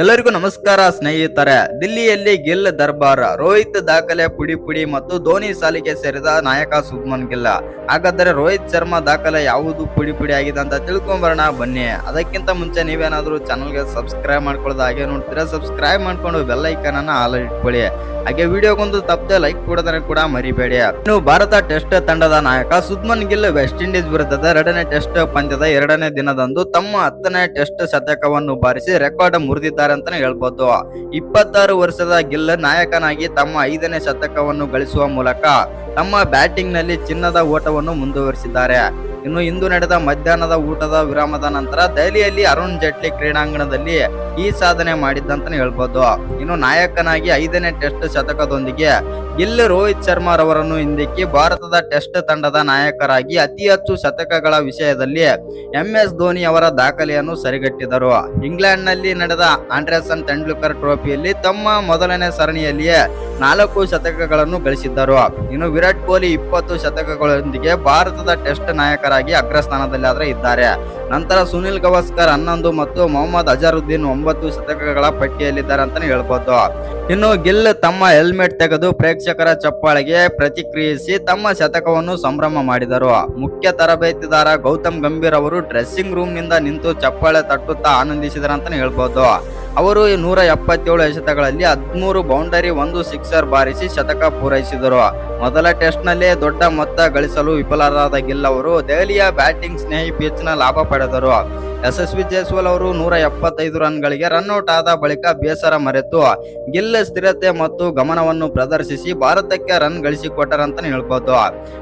ಎಲ್ಲರಿಗೂ ನಮಸ್ಕಾರ ಸ್ನೇಹಿತರೆ. ದಿಲ್ಲಿಯಲ್ಲಿ ಗಿಲ್ ದರ್ಬಾರ್, ರೋಹಿತ್ ದಾಖಲೆ ಪುಡಿ ಪುಡಿ ಮತ್ತು ಧೋನಿ ಸಾಲಿಗೆ ಸೇರಿದ ನಾಯಕ ಸುಬ್ಮನ್ ಗಿಲ್. ಹಾಗಾದರೆ ರೋಹಿತ್ ಶರ್ಮಾ ದಾಖಲೆ ಯಾವುದು ಪುಡಿ ಪುಡಿ ಆಗಿದೆ ಅಂತ ತಿಳ್ಕೊಂಬರೋಣ, ಬನ್ನಿ. ಅದಕ್ಕಿಂತ ಮುಂಚೆ ನೀವೇನಾದರೂ ಚಾನಲ್ಗೆ ಸಬ್ಸ್ಕ್ರೈಬ್ ಮಾಡ್ಕೊಳ್ಳೋದು ಹಾಗೆ ನೋಡ್ತೀರಾ ಸಬ್ಸ್ಕ್ರೈಬ್ ಮಾಡಿಕೊಂಡು ಬೆಲ್ಲೈಕನನ್ನು ಆಲ್ ಇಟ್ಕೊಳ್ಳಿ. ಹಾಗೆ ವಿಡಿಯೋಗೊಂದು ತಪ್ಪದೆ ಲೈಕ್ ಕೊಡೋದನ್ನ ಕೂಡ ಮರಿಬೇಡಿ. ಇನ್ನು ಭಾರತ ಟೆಸ್ಟ್ ತಂಡದ ನಾಯಕ ಸುದ್ಮನ್ ಗಿಲ್ ವೆಸ್ಟ್ ಇಂಡೀಸ್ ವಿರುದ್ಧದ ಎರಡನೇ ಟೆಸ್ಟ್ ಪಂದ್ಯದ ಎರಡನೇ ದಿನದಂದು ತಮ್ಮ ಹತ್ತನೇ ಟೆಸ್ಟ್ ಶತಕವನ್ನು ಬಾರಿಸಿ ರೆಕಾರ್ಡ್ ಮುರಿದಿದ್ದಾರೆ ಅಂತಾನೆ ಹೇಳ್ಬೋದು. ಇಪ್ಪತ್ತಾರು ವರ್ಷದ ಗಿಲ್ ನಾಯಕನಾಗಿ ತಮ್ಮ ಐದನೇ ಶತಕವನ್ನು ಗಳಿಸುವ ಮೂಲಕ ತಮ್ಮ ಬ್ಯಾಟಿಂಗ್ನಲ್ಲಿ ಚಿನ್ನದ ಓಟವನ್ನು ಮುಂದುವರಿಸಿದ್ದಾರೆ. ಇನ್ನು ಇಂದು ನಡೆದ ಮಧ್ಯಾಹ್ನದ ಊಟದ ವಿರಾಮದ ನಂತರ ದೆಹಲಿಯಲ್ಲಿ ಅರುಣ್ ಜೇಟ್ಲಿ ಕ್ರೀಡಾಂಗಣದಲ್ಲಿ ಈ ಸಾಧನೆ ಮಾಡಿದ್ದಂತಾನೆ ಹೇಳ್ಬೋದು. ಇನ್ನು ನಾಯಕನಾಗಿ ಐದನೇ ಟೆಸ್ಟ್ ಶತಕದೊಂದಿಗೆ ಇಲ್ಲಿ ರೋಹಿತ್ ಶರ್ಮಾ ರವರನ್ನು ಹಿಂದಿಕ್ಕಿ ಭಾರತದ ಟೆಸ್ಟ್ ತಂಡದ ನಾಯಕರಾಗಿ ಅತಿ ಹೆಚ್ಚು ಶತಕಗಳ ವಿಷಯದಲ್ಲಿ ಎಂ ಎಸ್ ಧೋನಿ ಅವರ ದಾಖಲೆಯನ್ನು ಸರಿಗಟ್ಟಿದರು. ಇಂಗ್ಲೆಂಡ್ನಲ್ಲಿ ನಡೆದ ಆಂಡ್ರೆಸನ್ ತೆಂಡೂಲ್ಕರ್ ಟ್ರೋಫಿಯಲ್ಲಿ ತಮ್ಮ ಮೊದಲನೇ ಸರಣಿಯಲ್ಲಿಯೇ ನಾಲ್ಕು ಶತಕಗಳನ್ನು ಗಳಿಸಿದ್ದರು. ಇನ್ನು ವಿರಾಟ್ ಕೊಹ್ಲಿ ಇಪ್ಪತ್ತು ಶತಕಗಳೊಂದಿಗೆ ಭಾರತದ ಟೆಸ್ಟ್ ನಾಯಕರಾಗಿ ಅಗ್ರಸ್ಥಾನದಲ್ಲಿ ಆದರೆ ಇದ್ದಾರೆ. ನಂತರ ಸುನಿಲ್ ಗವಾಸ್ಕರ್ ಹನ್ನೊಂದು ಮತ್ತು ಮೊಹಮ್ಮದ್ ಅಜರುದ್ದೀನ್ ಒಂಬತ್ತು ಶತಕಗಳ ಪಟ್ಟಿಯಲ್ಲಿದ್ದಾರೆ ಅಂತಾನೆ ಹೇಳ್ಬೋದು. ಇನ್ನು ಗಿಲ್ ತಮ್ಮ ಹೆಲ್ಮೆಟ್ ತೆಗೆದು ಪ್ರೇಕ್ಷಕರ ಚಪ್ಪಾಳೆಗೆ ಪ್ರತಿಕ್ರಿಯಿಸಿ ತಮ್ಮ ಶತಕವನ್ನು ಸಂಭ್ರಮ ಮಾಡಿದರು. ಮುಖ್ಯ ತರಬೇತಿದಾರ ಗೌತಮ್ ಗಂಭೀರ್ ಅವರು ಡ್ರೆಸ್ಸಿಂಗ್ ರೂಮ್ನಿಂದ ನಿಂತು ಚಪ್ಪಾಳೆ ತಟ್ಟುತ್ತಾ ಆನಂದಿಸಿದರು ಅಂತಾನೆ ಹೇಳ್ಬೋದು. ಅವರು ನೂರ ಎಪ್ಪತ್ತೇಳು ಎಸೆತಗಳಲ್ಲಿ ಹದಿಮೂರು ಬೌಂಡರಿ, ಒಂದು ಸಿಕ್ಸರ್ ಬಾರಿಸಿ ಶತಕ ಪೂರೈಸಿದರು. ಮೊದಲ ಟೆಸ್ಟ್ನಲ್ಲೇ ದೊಡ್ಡ ಮೊತ್ತ ಗಳಿಸಲು ವಿಫಲರಾದ ಗಿಲ್ ಅವರು ದೆಹಲಿಯ ಬ್ಯಾಟಿಂಗ್ ಸ್ನೇಹಿ ಪಿಚ್ನ ಲಾಭ ಪಡೆದರು. ಯಶಸ್ವಿ ಜೈಸ್ವಾಲ್ ಅವರು ನೂರ ಎಪ್ಪತ್ತೈದು ರನ್ಗಳಿಗೆ ರನ್ಔಟ್ ಆದ ಬಳಿಕ ಬೇಸರ ಮರೆತು ಗಿಲ್ ಸ್ಥಿರತೆ ಮತ್ತು ಗಮನವನ್ನು ಪ್ರದರ್ಶಿಸಿ ಭಾರತಕ್ಕೆ ರನ್ ಗಳಿಸಿಕೊಟ್ಟರಂತಾನೆ ಹೇಳ್ಬೋದು.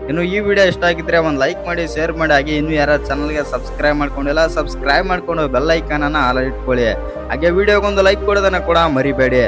ಇನ್ನು ಈ ವಿಡಿಯೋ ಇಷ್ಟ ಆಗಿದ್ರೆ ಒಂದು ಲೈಕ್ ಮಾಡಿ, ಶೇರ್ ಮಾಡಿ, ಹಾಗೆ ಇನ್ನು ಯಾರ ಚಾನಲ್ಗೆ ಸಬ್ಸ್ಕ್ರೈಬ್ ಮಾಡ್ಕೊಂಡಿಲ್ಲ, ಸಬ್ಸ್ಕ್ರೈಬ್ ಮಾಡ್ಕೊಂಡು ಬೆಲ್ ಐಕಾನ್ ಅನ್ನ ಆಲ್ ಇಟ್ಕೊಳ್ಳಿ. ಹಾಗೆ ವಿಡಿಯೋಗೊಂದು ಲೈಕ್ ಕೊಡೋದನ್ನ ಕೂಡ ಮರಿಬೇಡಿ.